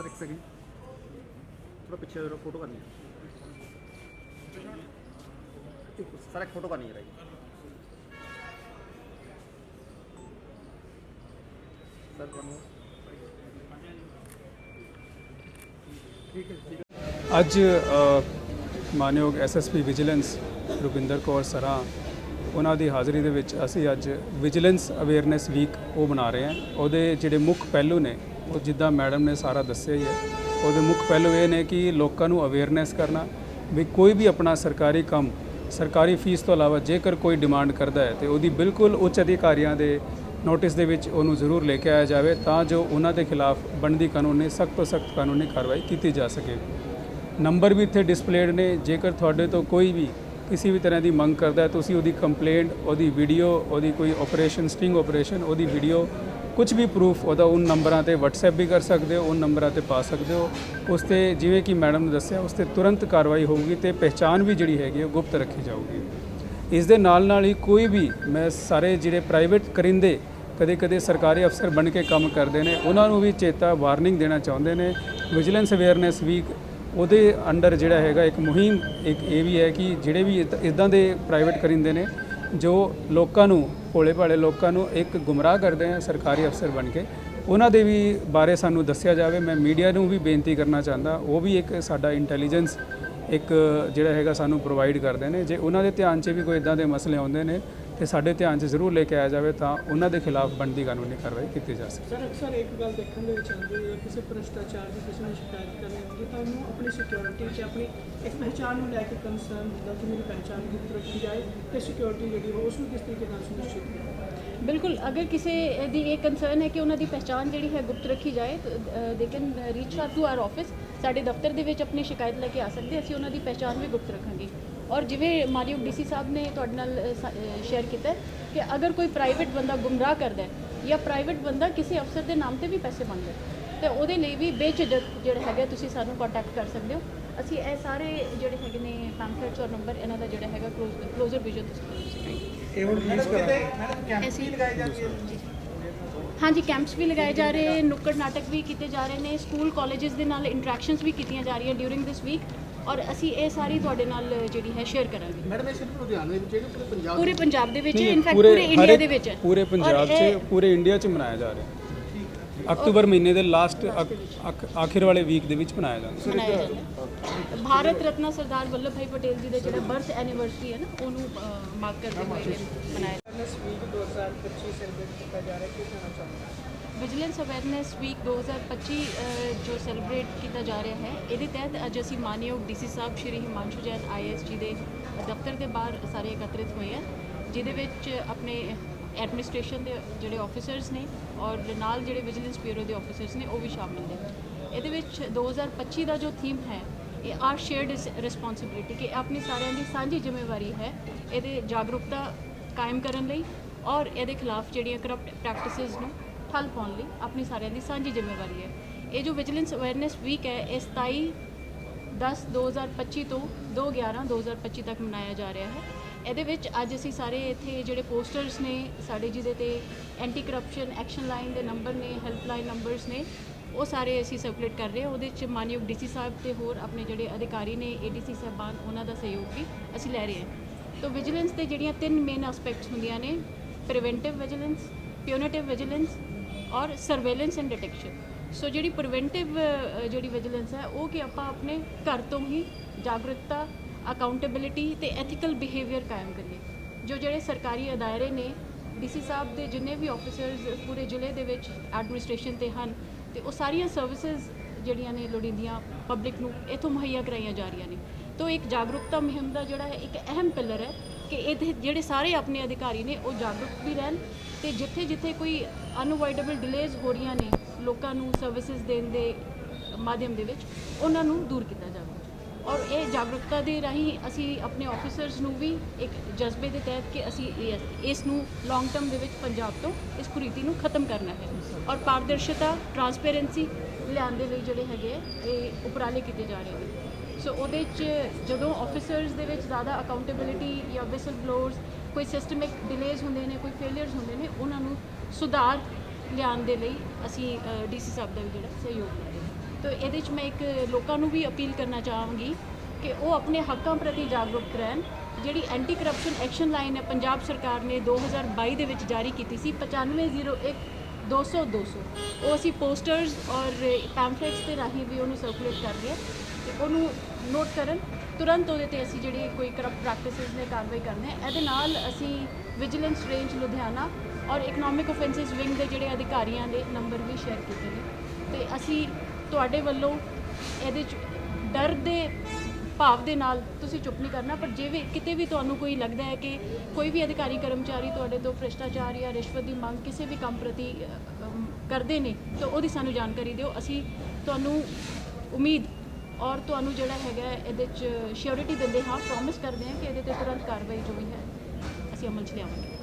Sir, ਇੱਕ second ਥੋੜਾ ਪਿੱਛੇ ਜਰਾ ਫੋਟੋ ਕਰਨੀ ਹੈ ਸਰ, ਇੱਕ ਫੋਟੋ ਕਰਨੀ ਹੈ ਸਰ, ਤੁਹਾਨੂੰ ਠੀਕ ਹੈ ਠੀਕ ਹੈ ਅੱਜ ਮਾਨਯੋਗ ਐਸਐਸਪੀ ਵਿਜੀਲੈਂਸ ਰੁਪਿੰਦਰ ਕੌਰ ਸਰਾਂ, ਉਹਨਾਂ ਦੀ ਹਾਜ਼ਰੀ ਦੇ ਵਿੱਚ ਅਸੀਂ ਅੱਜ ਵਿਜੀਲੈਂਸ ਅਵੇਅਰਨੈਸ ਵੀਕ ਉਹ ਮਨਾ ਰਹੇ ਹਾਂ। ਉਹਦੇ ਜਿਹੜੇ ਮੁੱਖ ਪਹਿਲੂ ਨੇ ਉਹ ਜਿੱਦਾਂ ਮੈਡਮ ਨੇ ਸਾਰਾ ਦੱਸਿਆ ਹੀ ਹੈ। ਉਹਦੇ ਮੁੱਖ ਪਹਿਲੂ ਇਹ ਨੇ ਕਿ ਲੋਕਾਂ ਨੂੰ ਅਵੇਅਰਨੈਸ ਕਰਨਾ, ਵੀ ਕੋਈ ਵੀ ਆਪਣਾ ਸਰਕਾਰੀ ਕੰਮ, ਸਰਕਾਰੀ ਫੀਸ ਤੋਂ ਇਲਾਵਾ ਜੇਕਰ ਕੋਈ ਡਿਮਾਂਡ ਕਰਦਾ ਹੈ ਤੇ ਉਹਦੀ ਬਿਲਕੁਲ ਉੱਚ ਅਧਿਕਾਰੀਆਂ ਦੇ ਨੋਟਿਸ ਦੇ ਵਿੱਚ ਉਹਨੂੰ ਜ਼ਰੂਰ ਲੈ ਕੇ ਆਇਆ ਜਾਵੇ ਤਾਂ ਜੋ ਉਹਨਾਂ ਦੇ ਖਿਲਾਫ ਬਣਦੀ ਕਾਨੂੰਨੀ, ਸਖਤ ਤੋਂ ਸਖਤ ਕਾਨੂੰਨੀ ਕਾਰਵਾਈ ਕੀਤੀ ਜਾ ਸਕੇ। ਨੰਬਰ ਵੀ ਇੱਥੇ ਡਿਸਪਲੇਡ ਨੇ। ਜੇਕਰ ਤੁਹਾਡੇ ਤੋਂ ਕੋਈ ਵੀ ਕਿਸੇ ਵੀ ਤਰ੍ਹਾਂ ਦੀ ਮੰਗ ਕਰਦਾ ਹੈ, ਤੁਸੀਂ ਉਹਦੀ ਕੰਪਲੇਂਟ ਉਹਦੀ ਵੀਡੀਓ ਉਹਦੀ ਕੋਈ ਆਪਰੇਸ਼ਨ ਸਟਿੰਗ ਆਪਰੇਸ਼ਨ ਉਹਦੀ ਵੀਡੀਓ ਕੁਝ ਵੀ ਪ੍ਰੂਫ ਉਹਦਾ ਉਹ ਨੰਬਰਾਂ ਤੇ WhatsApp ਵੀ ਕਰ ਸਕਦੇ ਹੋ, ਉਹ ਨੰਬਰਾਂ ਤੇ ਪਾ ਸਕਦੇ ਹੋ। ਉਸ ਤੇ ਜਿਵੇਂ ਕਿ ਮੈਡਮ ਨੇ ਦੱਸਿਆ, ਉਸ ਤੇ ਤੁਰੰਤ ਕਾਰਵਾਈ ਹੋਊਗੀ ਤੇ ਪਹਿਚਾਣ ਵੀ ਜਿਹੜੀ ਹੈਗੀ ਉਹ ਗੁਪਤ ਰੱਖੀ ਜਾਊਗੀ। ਇਸ ਦੇ ਨਾਲ ਨਾਲ ਹੀ ਕੋਈ ਵੀ ਮੈਂ ਸਾਰੇ ਜਿਹੜੇ ਪ੍ਰਾਈਵੇਟ ਕਰਿੰਦੇ ਕਦੇ ਕਦੇ ਸਰਕਾਰੀ ਅਫਸਰ ਬਣ ਕੇ ਕੰਮ ਕਰਦੇ ਨੇ, ਉਹਨਾਂ ਨੂੰ ਵੀ ਚੇਤਾ ਵਾਰਨਿੰਗ ਦੇਣਾ ਚਾਹੁੰਦੇ ਨੇ। ਵਿਜੀਲੈਂਸ ਅਵੇਅਰਨੈਸ ਵੀਕ ਉਹਦੇ ਅੰਡਰ ਜਿਹੜਾ ਹੈਗਾ ਇੱਕ ਮੁਹਿੰਮ, ਇੱਕ ਇਹ ਵੀ ਹੈ ਕਿ ਜਿਹੜੇ ਵੀ ਇਦਾਂ ਦੇ ਪ੍ਰਾਈਵੇਟ ਕਰਿੰਦੇ ਨੇ ਜੋ ਲੋਕਾਂ ਨੂੰ, ਭੋਲੇ ਭਾਲੇ ਲੋਕਾਂ ਨੂੰ ਇੱਕ ਗੁੰਮਰਾਹ ਕਰਦੇ ਆ ਸਰਕਾਰੀ ਅਫਸਰ ਬਣ ਕੇ, ਉਹਨਾਂ ਦੇ ਵੀ ਬਾਰੇ ਸਾਨੂੰ ਦੱਸਿਆ ਜਾਵੇ। ਮੈਂ ਮੀਡੀਆ ਨੂੰ ਵੀ ਬੇਨਤੀ ਕਰਨਾ ਚਾਹੁੰਦਾ, ਉਹ ਵੀ ਇੱਕ ਸਾਡਾ ਇੰਟੈਲੀਜੈਂਸ ਇੱਕ ਜਿਹੜਾ ਹੈਗਾ ਸਾਨੂੰ ਪ੍ਰੋਵਾਈਡ ਕਰਦੇ ਨੇ। ਜੇ ਉਹਨਾਂ ਦੇ ਧਿਆਨ 'ਚ ਵੀ ਕੋਈ ਇਦਾਂ ਦੇ ਮਸਲੇ ਆਉਂਦੇ ਨੇ ਤੇ ਸਾਡੇ ਧਿਆਨ 'ਚ ਜ਼ਰੂਰ ਲੈ ਕੇ ਆਇਆ ਜਾਵੇ ਤਾਂ ਉਹਨਾਂ ਦੇ ਖਿਲਾਫ ਬਣਦੀ ਕਾਨੂੰਨੀ ਕਾਰਵਾਈ ਕੀਤੀ ਜਾ ਸਕੇ। ਸਰ ਅਕਸਰ ਇੱਕ ਗੱਲ ਦੇਖਣ ਦੇ ਵਿੱਚ ਆਉਂਦੀ ਹੈ ਕਿਸੇ ਭ੍ਰਿਸ਼ਟਾਚਾਰ ਦੀ ਕਿਸੇ ਨੇ ਸ਼ਿਕਾਇਤ ਕਰਨੀ ਹੁੰਦੀ ਤਾਂ ਉਹਨੂੰ ਆਪਣੀ ਸਿਕਿਉਰਿਟੀ 'ਚ ਆਪਣੀ ਇੱਕ ਪਹਿਚਾਣ ਨੂੰ ਲੈ ਕੇ ਕੰਸਰਨ ਹੁੰਦਾ ਕਿ ਮੇਰੀ ਪਹਿਚਾਣ ਗੁਪਤ ਰੱਖੀ ਜਾਏ ਤੇ ਸਿਕਿਉਰਿਟੀ ਜਿਹੜੀ ਹੋ ਉਸ ਨੂੰ ਕਿਸ ਤਰੀਕੇ ਨਾਲ ਸੁਨਿਸ਼ਚਿਤ ਕੀਤਾ ਬਿਲਕੁਲ ਅਗਰ ਕਿਸੇ ਦੀ ਇਹ ਕੰਸਰਨ ਹੈ ਕਿ ਉਹਨਾਂ ਦੀ ਪਹਿਚਾਣ ਜਿਹੜੀ ਹੈ ਗੁਪਤ ਰੱਖੀ ਜਾਏ ਦੇ can reach out to our office ਸਾਡੇ ਦਫ਼ਤਰ ਦੇ ਵਿੱਚ ਆਪਣੀ ਸ਼ਿਕਾਇਤ ਲੈ ਕੇ ਆ ਸਕਦੇ ਅਸੀਂ ਉਹਨਾਂ ਦੀ ਪਹਿਚਾਣ ਵੀ ਗੁਪਤ ਰੱਖਾਂਗੇ। ਔਰ ਜਿਵੇਂ ਮਾਨਯੋਗ ਡੀਸੀ ਸਾਹਿਬ ਨੇ ਤੁਹਾਡੇ ਨਾਲ ਸ਼ੇਅਰ ਕੀਤਾ ਕਿ ਅਗਰ ਕੋਈ ਪ੍ਰਾਈਵੇਟ ਬੰਦਾ ਗੁੰਮਰਾਹ ਕਰਦਾ ਹੈ ਜਾਂ ਪ੍ਰਾਈਵੇਟ ਬੰਦਾ ਕਿਸੇ ਅਫਸਰ ਦੇ ਨਾਮ ਤੇ ਵੀ ਪੈਸੇ ਮੰਗਦਾ ਤੇ ਉਹਦੇ ਲਈ ਵੀ ਬੇਝਿਜਕ ਜਿਹੜਾ ਹੈਗਾ ਤੁਸੀਂ ਸਾਨੂੰ ਕੰਟੈਕਟ ਕਰ ਸਕਦੇ ਹੋ। ਅਸੀਂ ਇਹ ਸਾਰੇ ਜਿਹੜੇ ਹੈਗੇ ਨੇ ਪੈਂਫਲੇਟਸ ਔਰ ਨੰਬਰ ਇਹਨਾਂ ਦਾ ਜਿਹੜਾ ਹੈਗਾ ਕਲੋਜ਼ਰ ਵਿਜ਼ਨ ਤੁਸੀਂ ਇਹ ਹੁਣ ਰਿਲੀਜ਼ ਕਰਾਂ ਅਸੀਂ ਹਾਂਜੀ ਕੈਂਪਸ ਵੀ ਲਗਾਏ ਜਾ ਰਹੇ ਨੁੱਕੜ ਨਾਟਕ ਵੀ ਕੀਤੇ ਜਾ ਰਹੇ ਨੇ ਸਕੂਲ ਕਾਲਜਸ ਦੇ ਨਾਲ ਇੰਟਰੈਕਸ਼ਨਸ ਵੀ ਕੀਤੀਆਂ ਜਾ ਰਹੀਆਂ ਡਿਊਰਿੰਗ ਦਿਸ ਵੀਕ ਔਰ ਅਸੀਂ ਇਹ ਸਾਰੀ ਤੁਹਾਡੇ ਨਾਲ ਜਿਹੜੀ ਹੈ ਸ਼ੇਅਰ ਕਰਾਂਗੇ। ਮੈਡਮ ਇਹ ਸਿਰਫ ਲੁਧਿਆਣੇ ਵਿੱਚ ਹੈ ਕਿ ਪੂਰੇ ਪੰਜਾਬ ਪੂਰੇ ਪੰਜਾਬ ਦੇ ਵਿੱਚ ਇਨਫੈਕਟ ਪੂਰੇ ਪੂਰੇ ਇੰਡੀਆ ਦੇ ਵਿੱਚ ਪੂਰੇ ਔਰ ਪੰਜਾਬ 'ਚ ਪੂਰੇ ਇੰਡੀਆ 'ਚ ਮਨਾਇਆ ਜਾ ਰਿਹਾ। ਅਕਤੂਬਰ ਮਹੀਨੇ ਦੇ ਲਾਸਟ ਆਖਿਰ ਵਾਲੇ ਵੀਕ ਦੇ ਵਿੱਚ ਮਨਾਇਆ ਜਾਂਦਾ। ਜਾਂਦਾ। ਹੈ। ਭਾਰਤ ਰਤਨਾ ਸਰਦਾਰ ਵੱਲਭ ਭਾਈ ਪਟੇਲ ਜੀ ਦਾ ਜਿਹੜਾ ਬਰਥ ਐਨੀਵਰਸਰੀ ਹੈ ਨਾ ਉਹਨੂੰ ਮਾਰਕ ਕਰਦੇ ਹੋਏ ਮਨਾਇਆ ਅਵੇਅਰਨੈਸ ਵੀਕ 2025 ਸੈਲੀਬ੍ਰੇਟ ਕੀਤਾ ਜਾ ਰਿਹਾ ਕੀ ਕਹਿਣਾ ਚਾਹੁੰਦੇ ਵਿਜੀਲੈਂਸ ਅਵੇਅਰਨੈਸ ਵੀਕ 2025 ਅ, ਜੋ ਸੈਲੀਬ੍ਰੇਟ ਕੀਤਾ ਜਾ ਰਿਹਾ ਹੈ ਇਹਦੇ ਤਹਿਤ ਅੱਜ ਅਸੀਂ ਮਾਨਯੋਗ ਡੀਸੀ ਸਾਹਿਬ ਸ਼੍ਰੀ ਹਿਮਾਂਸ਼ੂ ਜੈਨ ਆਈਐਸ ਜੀ ਦੇ ਦਫ਼ਤਰ ਦੇ ਬਾਹਰ ਸਾਰੇ ਇਕੱਤਰਿਤ ਹੋਏ ਆ ਜਿਹਦੇ ਵਿੱਚ ਆਪਣੇ ਐਡਮਿਨਿਸਟ੍ਰੇਸ਼ਨ ਦੇ ਜਿਹੜੇ ਆਫੀਸਰਸ ਨੇ ਔਰ ਨਾਲ ਜਿਹੜੇ ਵਿਜੀਲੈਂਸ ਬਿਊਰੋ ਦੇ ਆਫੀਸਰਸ ਨੇ ਉਹ ਵੀ ਸ਼ਾਮਿਲ ਨੇ ਇਹਦੇ ਵਿੱਚ 2025 ਦਾ ਜੋ ਥੀਮ ਹੈ ਇਹ ਆਰ ਸ਼ੇਅਰਡ ਰਿਸਪੌਂਸਿਬਿਲਿਟੀ ਕਿ ਆਪਣੀ ਸਾਰਿਆਂ ਦੀ ਸਾਂਝੀ ਜ਼ਿੰਮੇਵਾਰੀ ਹੈ ਇਹਦੇ ਜਾਗਰੂਕਤਾ ਕਾਇਮ ਕਰਨ ਲਈ ਔਰ ਇਹਦੇ ਖਿਲਾਫ ਜਿਹੜੀਆਂ ਕਰਪਟ ਪ੍ਰੈਕਟਿਸਿਸ ਨੂੰ ਠੱਲ ਪਾਉਣ ਲਈ ਆਪਣੀ ਸਾਰਿਆਂ ਦੀ ਸਾਂਝੀ ਜ਼ਿੰਮੇਵਾਰੀ ਹੈ। ਇਹ ਜੋ ਵਿਜੀਲੈਂਸ ਅਵੇਅਰਨੈਸ ਵੀਕ ਹੈ, ਇਹ 27 10 2025 ਤੋਂ 2 11 2025 ਤੱਕ ਮਨਾਇਆ ਜਾ ਰਿਹਾ ਹੈ। ਇਹਦੇ ਵਿੱਚ ਅੱਜ ਅਸੀਂ ਸਾਰੇ ਇੱਥੇ ਜਿਹੜੇ ਪੋਸਟਰਸ ਨੇ, ਸਾਡੇ ਜਿਹਦੇ ਤੇ ਐਂਟੀ ਕਰਪਸ਼ਨ ਐਕਸ਼ਨ ਲਾਈਨ ਦੇ ਨੰਬਰ ਨੇ ਹੈਲਪਲਾਈਨ ਨੰਬਰਸ ਨੇ, ਉਹ ਸਾਰੇ ਅਸੀਂ ਸਰਕੂਲੇਟ ਕਰ ਰਹੇ ਹਾਂ। ਉਹਦੇ ਵਿੱਚ ਮਾਨਯੋਗ ਡੀਸੀ ਸਾਹਿਬ ਤੇ ਹੋਰ ਆਪਣੇ ਜਿਹੜੇ ਅਧਿਕਾਰੀ ਨੇ ਏਡੀਸੀ ਸਾਹਿਬਾਨ, ਉਹਨਾਂ ਦਾ ਸਹਿਯੋਗ ਵੀ ਅਸੀਂ ਲੈ ਰਹੇ ਹਾਂ। ਤੋਂ ਵਿਜੀਲੈਂਸ ਦੇ ਜਿਹੜੀਆਂ ਤਿੰਨ ਮੇਨ ਐਸਪੈਕਟਸ ਹੁੰਦੀਆਂ ਨੇ ਪ੍ਰੀਵੈਂਟਿਵ ਵਿਜੀਲੈਂਸ ਪਿਊਨਿਟਿਵ ਵਿਜੀਲੈਂਸ ਔਰ ਸਰਵੇਲੈਂਸ ਐਂਡ ਡਿਟੈਕਸ਼ਨ ਸੋ ਜਿਹੜੀ ਪ੍ਰੀਵੈਂਟਿਵ ਜਿਹੜੀ ਵਿਜੀਲੈਂਸ ਹੈ, ਉਹ ਕਿ ਆਪਾਂ ਆਪਣੇ ਘਰ ਤੋਂ ਹੀ ਜਾਗਰੂਕਤਾ ਅਕਾਊਂਟੇਬਿਲਿਟੀ ਤੇ ਐਥੀਕਲ ਬਿਹੇਵੀਅਰ ਕਾਇਮ ਕਰੀਏ। ਜੋ ਜਿਹੜੇ ਸਰਕਾਰੀ ਅਦਾਰੇ ਨੇ ਡੀਸੀ ਸਾਹਿਬ ਦੇ ਜਿੰਨੇ ਵੀ ਆਫੀਸਰਸ ਪੂਰੇ ਜ਼ਿਲ੍ਹੇ ਦੇ ਵਿੱਚ ਐਡਮਿਨਿਸਟ੍ਰੇਸ਼ਨ ਤੇ ਹਨ, ਤੇ ਉਹ ਸਾਰੀਆਂ ਸਰਵਿਸਿਜ਼ ਜਿਹੜੀਆਂ ਨੇ ਲੋੜੀਂਦੀਆਂ ਪਬਲਿਕ ਨੂੰ ਇਥੋਂ ਮੁਹੱਈਆ ਕਰਾਈਆਂ ਜਾ ਰਹੀਆਂ ਨੇ। ਤੋਂ ਇੱਕ ਜਾਗਰੂਕਤਾ ਮੁਹਿੰਮ ਦਾ ਜਿਹੜਾ ਹੈ, ਇੱਕ ਅਹਿਮ ਪਿਲਰ ਹੈ ਕਿ ਇਹਦੇ ਜਿਹੜੇ ਸਾਰੇ ਆਪਣੇ ਅਧਿਕਾਰੀ ਨੇ, ਉਹ ਜਾਗਰੂਕ ਵੀ ਰਹਿਣ ਤੇ ਜਿੱਥੇ ਜਿੱਥੇ ਕੋਈ ਅਨਅਵੋਇਡੇਬਲ ਡਿਲੇਜ਼ ਹੋ ਰਹੀਆਂ ਨੇ ਲੋਕਾਂ ਨੂੰ ਸਰਵਿਸਿਜ਼ ਦੇਣ ਦੇ ਮਾਧਿਅਮ ਦੇ ਵਿੱਚ ਉਹਨਾਂ ਨੂੰ ਦੂਰ ਕੀਤਾ ਜਾਵੇ। ਔਰ ਇਹ ਜਾਗਰੂਕਤਾ ਦੇ ਰਾਹੀਂ ਅਸੀਂ ਆਪਣੇ ਆਫੀਸਰਸ ਨੂੰ ਵੀ ਇੱਕ ਜਜ਼ਬੇ ਦੇ ਤਹਿਤ ਕਿ ਅਸੀਂ ਇਸ ਨੂੰ ਲੌਂਗ ਟਰਮ ਦੇ ਵਿੱਚ ਪੰਜਾਬ ਤੋਂ ਇਸ ਕੁਰੀਤੀ ਨੂੰ ਖਤਮ ਕਰਨਾ ਹੈ। ਔਰ ਪਾਰਦਰਸ਼ਤਾ ਟਰਾਂਸਪੇਰੈਂਸੀ ਲਿਆਉਣ ਦੇ ਲਈ ਜਿਹੜੇ ਹੈਗੇ ਆ, ਇਹ ਉਪਰਾਲੇ ਕੀਤੇ ਜਾ ਰਹੇ ਨੇ। ਸੋ ਉਹਦੇ 'ਚ ਜਦੋਂ ਆਫੀਸਰਸ ਦੇ ਵਿੱਚ ਜ਼ਿਆਦਾ ਅਕਾਊਂਟੇਬਿਲਿਟੀ ਜਾਂ ਵਿਸਲ ਬਲੋਅਰਸ ਕੋਈ ਸਿਸਟਮਿਕ ਡਿਲੇਜ਼ ਹੁੰਦੇ ਨੇ, ਕੋਈ ਫੇਲਿਅਰਸ ਹੁੰਦੇ ਨੇ, ਉਹਨਾਂ ਨੂੰ ਸੁਧਾਰ ਲਿਆਉਣ ਦੇ ਲਈ ਅਸੀਂ ਡੀਸੀ ਸਾਹਿਬ ਦਾ ਵੀ ਜਿਹੜਾ ਸਹਿਯੋਗ ਕਰ ਹਾਂ। ਤਾਂ ਇਹਦੇ 'ਚ ਮੈਂ ਇੱਕ ਲੋਕਾਂ ਨੂੰ ਵੀ ਅਪੀਲ ਕਰਨਾ ਚਾਹਾਂਗੀ ਕਿ ਉਹ ਆਪਣੇ ਹੱਕਾਂ ਪ੍ਰਤੀ ਜਾਗਰੂਕ ਰਹਿਣ। ਜਿਹੜੀ ਐਂਟੀ ਕਰਪਸ਼ਨ ਐਕਸ਼ਨ ਲਾਈਨ ਹੈ, ਪੰਜਾਬ ਸਰਕਾਰ ਨੇ 2022 ਦੇ ਵਿੱਚ ਜਾਰੀ ਕੀਤੀ ਸੀ 9501 200 200 ਉਹ ਅਸੀਂ ਪੋਸਟਰਸ ਔਰ ਪੈਂਫਲੇਟਸ ਦੇ ਰਾਹੀਂ ਵੀ ਉਹਨੂੰ ਸਰਕੂਲੇਟ ਕਰ ਰਹੇ ਹਾਂ ਤੇ ਉਹਨੂੰ ਨੋਟ ਕਰਨ ਤੁਰੰਤ ਉਹਦੇ ਤੇ ਅਸੀਂ ਜਿਹੜੀ ਕੋਈ ਕਰਪਟ ਪ੍ਰੈਕਟਿਸਿਸ ਨੇ ਕਾਰਵਾਈ ਕਰਨੇ ਆ। ਇਹਦੇ ਨਾਲ ਅਸੀਂ ਵਿਜੀਲੈਂਸ ਰੇਂਜ ਲੁਧਿਆਣਾ ਔਰ ਇਕਨੋਮਿਕ ਆਫੈਂਸਸ ਵਿੰਗ ਦੇ ਜਿਹੜੇ ਅਧਿਕਾਰੀਆਂ ਦੇ ਨੰਬਰ ਵੀ ਸ਼ੇਅਰ ਕੀਤੇ ਨੇ ਤੇ ਅਸੀਂ ਤੁਹਾਡੇ ਵੱਲੋਂ ਇਹਦੇ ਚ ਡਰ ਦੇ ਭਾਵ ਦੇ ਨਾਲ ਤੁਸੀਂ ਚੁੱਪ ਨਹੀਂ ਕਰਨਾ, ਪਰ ਜੇ ਵੀ ਕਿਤੇ ਵੀ ਤੁਹਾਨੂੰ ਕੋਈ ਲੱਗਦਾ ਹੈ ਕਿ ਕੋਈ ਵੀ ਅਧਿਕਾਰੀ ਕਰਮਚਾਰੀ ਤੁਹਾਡੇ ਤੋਂ ਭ੍ਰਿਸ਼ਟਾਚਾਰ ਜਾਂ ਰਿਸ਼ਵਤ ਦੀ ਮੰਗ ਕਿਸੇ ਵੀ ਕੰਮ ਪ੍ਰਤੀ ਕਰਦੇ ਨੇ, ਤਾਂ ਉਹਦੀ ਸਾਨੂੰ ਜਾਣਕਾਰੀ ਦਿਓ ਅਸੀਂ ਤੁਹਾਨੂੰ ਉਮੀਦ ਔਰ ਤੁਹਾਨੂੰ ਜਿਹੜਾ ਹੈਗਾ ਇਹਦੇ ਚ ਸ਼ਿਓਰਿਟੀ ਦਿੰਦੇ ਹਾਂ ਪ੍ਰੋਮਿਸ ਕਰਦੇ ਹਾਂ ਕਿ ਇਹਦੇ ਤੇ ਤੁਰੰਤ ਕਾਰਵਾਈ ਜੋ ਵੀ ਹੈ, ਅਸੀਂ ਅਮਲ 'ਚ ਲਿਆਵਾਂਗੇ।